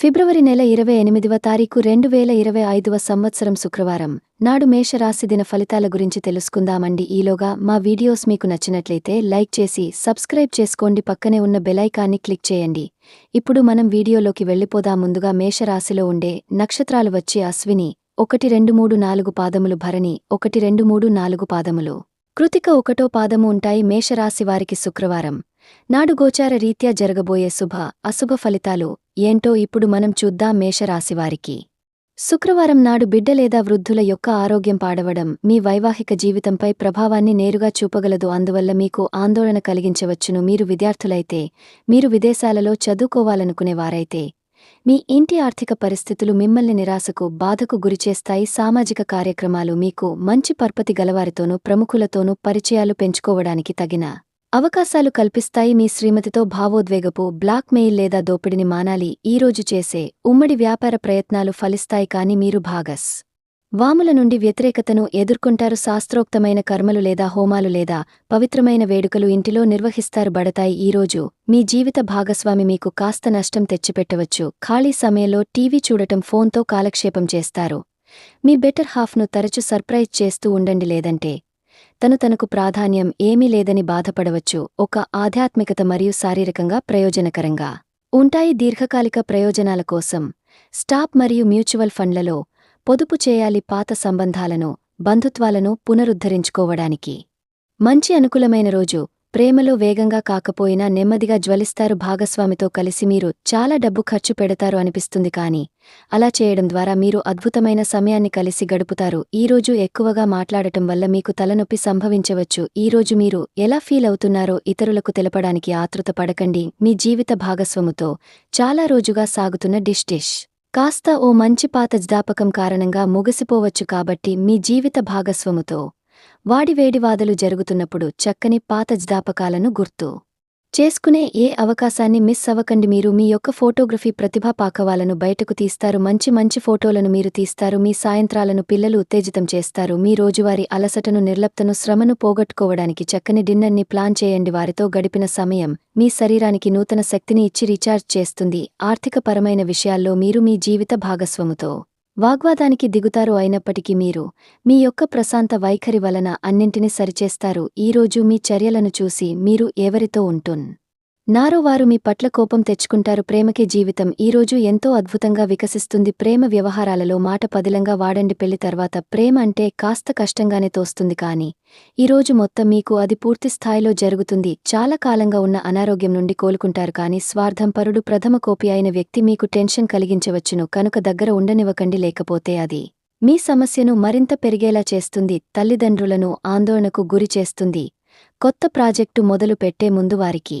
ఫిబ్రవరి నెల ఇరవై ఎనిమిదవ తారీఖు రెండు వేల ఇరవై ఐదవ సంవత్సరం శుక్రవారం నాడు మేషరాశి దిన ఫలితాల గురించి తెలుసుకుందామండి. ఈలోగా మా వీడియోస్ మీకు నచ్చినట్లయితే లైక్ చేసి సబ్స్క్రైబ్ చేసుకోండి. పక్కనే ఉన్న బెలైకాన్ని క్లిక్ చేయండి. ఇప్పుడు మనం వీడియోలోకి వెళ్ళిపోదా ముందుగా మేషరాశిలో ఉండే నక్షత్రాలు వచ్చి అశ్విని ఒకటి రెండు మూడు నాలుగు పాదములు భరణి ఒకటి రెండు మూడు నాలుగు పాదములు. కృతిక ఒకటో పాదము ఉంటాయి మేషరాశి వారికి శుక్రవారం. నాడు గోచార రీత్యా జరగబోయే శుభ అశుభ ఫలితాలు ఏంటో ఇప్పుడు మనం చూద్దాం మేషరాశివారికి. శుక్రవారం నాడు బిడ్డ లేదా వృద్ధుల యొక్క ఆరోగ్యం పాడవడం మీ వైవాహిక జీవితంపై ప్రభావాన్ని నేరుగా చూపగలదు. అందువల్ల మీకు ఆందోళన కలిగించవచ్చును. మీరు విద్యార్థులైతే మీరు విదేశాలలో చదువుకోవాలనుకునేవారైతే మీ ఇంటి ఆర్థిక పరిస్థితులు మిమ్మల్ని నిరాశకు బాధకు గురిచేస్తాయి సామాజిక కార్యక్రమాలు మీకు మంచి పర్పతి గలవారితోనూ ప్రముఖులతోనూ పరిచయాలు పెంచుకోవడానికి తగిన అవకాశాలు కల్పిస్తాయి మీ శ్రీమతితో భావోద్వేగపు బ్లాక్ మెయిల్ లేదా దోపిడిని మానాలి. ఈరోజు చేసే ఉమ్మడి వ్యాపార ప్రయత్నాలు ఫలిస్తాయి కాని మీరు భాగస్. వాముల నుండి వ్యతిరేకతను ఎదుర్కొంటారు. శాస్త్రోక్తమైన కర్మలు లేదా హోమాలు లేదా పవిత్రమైన వేడుకలు ఇంటిలో నిర్వహిస్తారు బడతాయి. ఈరోజు మీ జీవిత భాగస్వామి మీకు కాస్త నష్టం తెచ్చిపెట్టవచ్చు. ఖాళీ సమయంలో టీవీ చూడటం ఫోన్తో కాలక్షేపం చేస్తారు. మీ బెటర్ హాఫ్ను తరచు సర్ప్రైజ్ చేస్తూ ఉండండి లేదంటే తను తనకు ప్రాధాన్యం ఏమీ లేదని బాధపడవచ్చు ఒక ఆధ్యాత్మికత మరియు శారీరకంగా ప్రయోజనకరంగా. ఉంటాయి దీర్ఘకాలిక ప్రయోజనాల కోసం స్టాప్ మరియు మ్యూచువల్ ఫండ్లలో పొదుపు చేయాలి పాత సంబంధాలను బంధుత్వాలను పునరుద్ధరించుకోవడానికి. మంచి అనుకూలమైన రోజు ప్రేమలో వేగంగా కాకపోయినా నెమ్మదిగా జ్వలిస్తారు భాగస్వామితో కలిసి మీరు చాలా డబ్బు ఖర్చు పెడతారు అనిపిస్తుంది కాని అలా చేయడం ద్వారా మీరు అద్భుతమైన సమయాన్ని కలిసి గడుపుతారు. ఈరోజు ఎక్కువగా మాట్లాడటం వల్ల మీకు తలనొప్పి సంభవించవచ్చు. ఈరోజు మీరు ఎలా ఫీల్ అవుతున్నారో ఇతరులకు తెలపడానికి ఆతృత పడకండి. మీ జీవిత భాగస్వముతో చాలా రోజుగా సాగుతున్న డిష్ డిష్. కాస్త ఓ మంచి పాత జ్ఞాపకం కారణంగా ముగిసిపోవచ్చు కాబట్టి మీ జీవిత భాగస్వముతో వాడివేడివాదలు జరుగుతున్నప్పుడు చక్కని పాత జ్ఞాపకాలను గుర్తు. చేసుకునే ఏ అవకాశాన్ని మిస్ అవ్వకండి మీరు. మీ యొక్క ఫోటోగ్రఫీ ప్రతిభా పాకవాలను బయటకు తీస్తారు. మంచి మంచి ఫోటోలను మీరు తీస్తారు. మీ సాయంత్రాలను పిల్లలు ఉత్తేజితం చేస్తారు. మీ రోజువారీ అలసటను నిర్లప్తను శ్రమను పోగొట్టుకోవడానికి చక్కని డిన్నర్ని ప్లాన్ చేయండి. వారితో గడిపిన సమయం మీ శరీరానికి నూతన శక్తిని ఇచ్చి రీఛార్జ్ చేస్తుంది. ఆర్థికపరమైన విషయాల్లో మీరు మీ జీవిత భాగస్వముతో వాగ్వాదానికి దిగుతారు అయినప్పటికీ మీరు మీ యొక్క ప్రశాంత వైఖరి వలన అన్నింటినీ సరిచేస్తారు. ఈరోజు మీ చర్యలను చూసి మీరు ఎవరితో ఉంటున్? నారో వారు మీ పట్ల కోపం తెచ్చుకుంటారు ప్రేమకే జీవితం. ఈరోజు ఎంతో అద్భుతంగా వికసిస్తుంది ప్రేమ వ్యవహారాలలో మాట పదిలంగా వాడండి పెళ్ళి తర్వాత. ప్రేమ అంటే కాస్త కష్టంగానే తోస్తుంది కాని ఈరోజు మొత్తం మీకు అది పూర్తి స్థాయిలో జరుగుతుంది. చాలా కాలంగా ఉన్న అనారోగ్యం నుండి కోలుకుంటారు కాని స్వార్థం పరుడు ప్రథమ కోపి అయిన వ్యక్తి మీకు టెన్షన్ కలిగించవచ్చును. కనుక దగ్గర ఉండనివ్వకండి లేకపోతే అది మీ సమస్యను మరింత పెరిగేలా చేస్తుంది. తల్లిదండ్రులను ఆందోళనకు గురి చేస్తుంది. కొత్త ప్రాజెక్టు మొదలు పెట్టే ముందు వారికి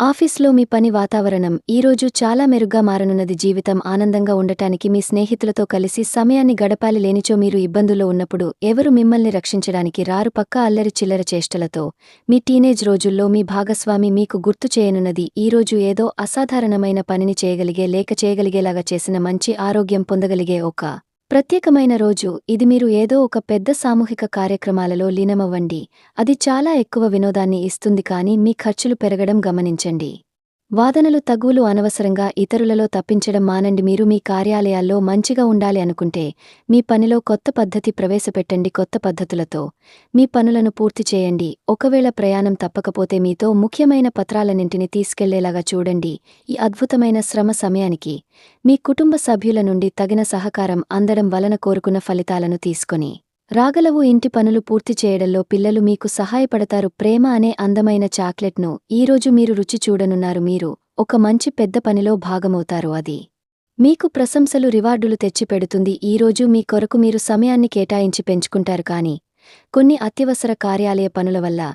ఆఫీస్లో మీ పని వాతావరణం ఈరోజు చాలా మెరుగ్గా మారనున్నది. జీవితం ఆనందంగా ఉండటానికి మీ స్నేహితులతో కలిసి సమయాన్ని గడపాలి లేనిచో మీరు ఇబ్బందుల్లో ఉన్నప్పుడు ఎవరు మిమ్మల్ని రక్షించడానికి రారు పక్క అల్లరి చిల్లర చేష్టలతో. మీ టీనేజ్ రోజుల్లో మీ భాగస్వామి మీకు గుర్తు చేయనున్నది. ఈరోజు ఏదో అసాధారణమైన పనిని చేయగలిగే లేక చేయగలిగేలాగా చేసిన మంచి ఆరోగ్యం పొందగలిగే ఒక ప్రత్యేకమైన రోజు. ఇది మీరు ఏదో ఒక పెద్ద సామూహిక కార్యక్రమాలలో లీనమవ్వండి. అది చాలా ఎక్కువ వినోదాన్ని ఇస్తుంది కానీ మీ ఖర్చులు పెరగడం గమనించండి. వాదనలు తగువులు అనవసరంగా ఇతరులలో తప్పించడం మానండి మీరు మీ కార్యాలయాల్లో మంచిగా ఉండాలి అనుకుంటే మీ పనిలో కొత్త పద్ధతి ప్రవేశపెట్టండి కొత్త పద్ధతులతో. మీ పనులను పూర్తి చేయండి. ఒకవేళ ప్రయాణం తప్పకపోతే మీతో ముఖ్యమైన పత్రాలన్నింటినీ తీసుకెళ్ళేలాగా చూడండి. ఈ అద్భుతమైన శ్రమ సమయానికి మీ కుటుంబ సభ్యుల నుండి తగిన సహకారం అందడం వలన కోరుకున్న ఫలితాలను తీసుకొని. రాగలవు ఇంటి పనులు పూర్తి చేయడంలో పిల్లలు మీకు సహాయపడతారు. ప్రేమ అనే అందమైన చాక్లెట్ను ఈరోజు మీరు రుచి చూడనున్నారు మీరు. ఒక మంచి పెద్ద పనిలో భాగమవుతారు అది. మీకు ప్రశంసలు రివార్డులు తెచ్చిపెడుతుంది. ఈరోజు మీ కొరకు మీరు సమయాన్ని కేటాయించి పెంచుకుంటారు కాని కొన్ని అత్యవసర కార్యాలయ పనుల వల్ల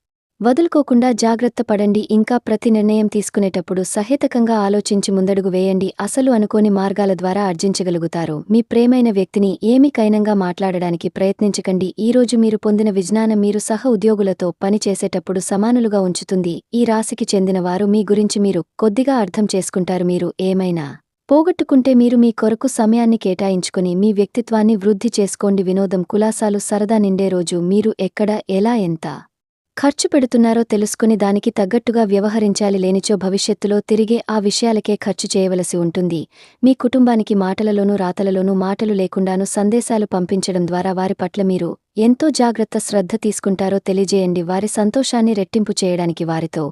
వదులుకోకుండా జాగ్రత్త పడండి ఇంకా ప్రతి నిర్ణయం తీసుకునేటప్పుడు సహేతకంగా ఆలోచించి ముందడుగు వేయండి అసలు అనుకోని మార్గాల ద్వారా ఆర్జించగలుగుతారు. మీ ప్రేమైన వ్యక్తిని ఏమి కైనంగా మాట్లాడడానికి ప్రయత్నించకండి. ఈరోజు మీరు పొందిన విజ్ఞానం మీరు సహ ఉద్యోగులతో పని చేసేటప్పుడు సమానులుగా ఉంచుతుంది. ఈ రాశికి చెందిన వారు మీ గురించి మీరు కొద్దిగా అర్థం చేసుకుంటారు. మీరు ఏమైనా పోగొట్టుకుంటే మీరు మీ కొరకు సమయాన్ని కేటాయించుకుని మీ వ్యక్తిత్వాన్ని వృద్ధి చేసుకోండి. వినోదం కులాసాలు సరదా నిండే రోజు. మీరు ఎక్కడ ఎలా ఎంత ఖర్చు పెడుతున్నారో తెలుసుకుని దానికి తగ్గట్టుగా వ్యవహరించాలి లేనిచో భవిష్యత్తులో తిరిగే ఆ విషయాలకే ఖర్చు చేయవలసి ఉంటుంది. మీ కుటుంబానికి మాటలలోనూ రాతలలోనూ మాటలు లేకుండానూ సందేశాలు పంపించడం ద్వారా వారి పట్ల మీరు ఎంతో జాగ్రత్త శ్రద్ధ తీసుకుంటారో తెలియజేయండి. వారి సంతోషాన్ని రెట్టింపు చేయడానికి వారితో.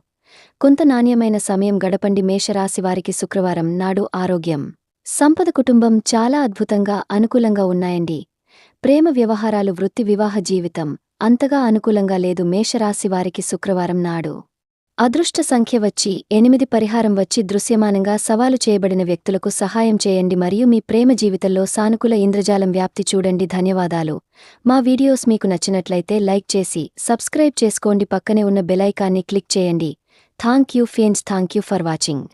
కొంత నాణ్యమైన సమయం గడపండి. మేషరాశి వారికి శుక్రవారం నాడు ఆరోగ్యం. సంపద కుటుంబం చాలా అద్భుతంగా అనుకూలంగా ఉన్నాయండి. ప్రేమ వ్యవహారాలు వృత్తి వివాహ జీవితం. అంతగా అనుకూలంగా లేదు మేషరాశి వారికి శుక్రవారం నాడు. అదృష్ట సంఖ్య వచ్చి ఎనిమిది పరిహారం వచ్చి దృశ్యమానంగా సవాలు చేయబడిన వ్యక్తులకు సహాయం చేయండి మరియు మీ ప్రేమ జీవితంలో సానుకూల ఇంద్రజాలం వ్యాప్తి చూడండి. ధన్యవాదాలు. మా వీడియోస్ మీకు నచ్చినట్లయితే లైక్ చేసి సబ్స్క్రైబ్ చేసుకోండి. పక్కనే ఉన్న బెలైకాన్ని క్లిక్ చేయండి. Thank you fans thank you for watching.